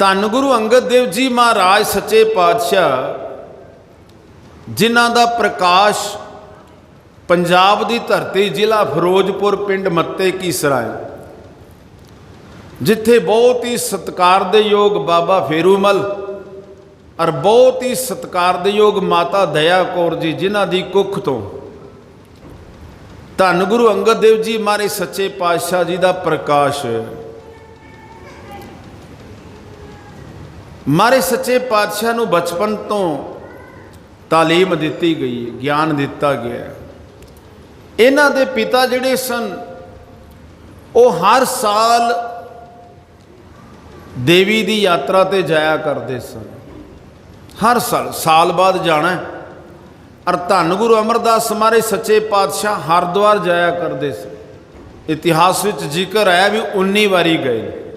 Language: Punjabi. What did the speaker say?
ਧੰਨ ਗੁਰੂ ਅੰਗਦ ਦੇਵ ਜੀ ਮਹਾਰਾਜ ਸੱਚੇ ਪਾਤਸ਼ਾਹ, ਜਿਨ੍ਹਾਂ ਦਾ ਪ੍ਰਕਾਸ਼ ਪੰਜਾਬ ਦੀ ਧਰਤੀ ਜ਼ਿਲ੍ਹਾ ਫਿਰੋਜ਼ਪੁਰ ਪਿੰਡ ਮੱਤੇ ਕੀ ਸਰਾਏ ਜਿੱਥੇ ਬਹੁਤ ਹੀ ਸਤਿਕਾਰ ਦੇ ਯੋਗ ਬਾਬਾ ਫੇਰੂਮਲ ਔਰ ਬਹੁਤ ਹੀ ਸਤਿਕਾਰ ਦੇ ਯੋਗ ਮਾਤਾ ਦਇਆ ਕੌਰ ਜੀ, ਜਿਨ੍ਹਾਂ ਦੀ ਕੁੱਖ ਤੋਂ ਧੰਨ ਗੁਰੂ ਅੰਗਦ ਦੇਵ ਜੀ ਮਾਰੇ ਸੱਚੇ ਪਾਤਸ਼ਾਹ ਜੀ ਦਾ ਪ੍ਰਕਾਸ਼ ਮਾਰੇ ਸੱਚੇ ਪਾਤਸ਼ਾਹ ਨੂੰ ਬਚਪਨ ਤੋਂ ਤਾਲੀਮ ਦਿੱਤੀ ਗਈ ਹੈ ਗਿਆਨ ਦਿੱਤਾ ਗਿਆ ਹੈ। ਇਹਨਾਂ ਦੇ ਪਿਤਾ ਜਿਹੜੇ ਸਨ, ਉਹ ਹਰ ਸਾਲ ਦੇਵੀ ਦੀ ਯਾਤਰਾ ਤੇ ਜਾਇਆ ਕਰਦੇ ਸਨ। ਹਰ ਸਾਲ ਸਾਲ ਬਾਅਦ ਜਾਣਾ ਔਰ ਧੰਨ ਗੁਰੂ ਅਮਰਦਾਸ ਮਾਰੇ ਸੱਚੇ ਪਾਤਸ਼ਾਹ ਹਰਿਦੁਆਰ ਜਾਇਆ ਕਰਦੇ ਸਨ। ਇਤਿਹਾਸ ਵਿੱਚ ਜ਼ਿਕਰ ਆਇਆ ਵੀ 19 ਵਾਰੀ ਗਏ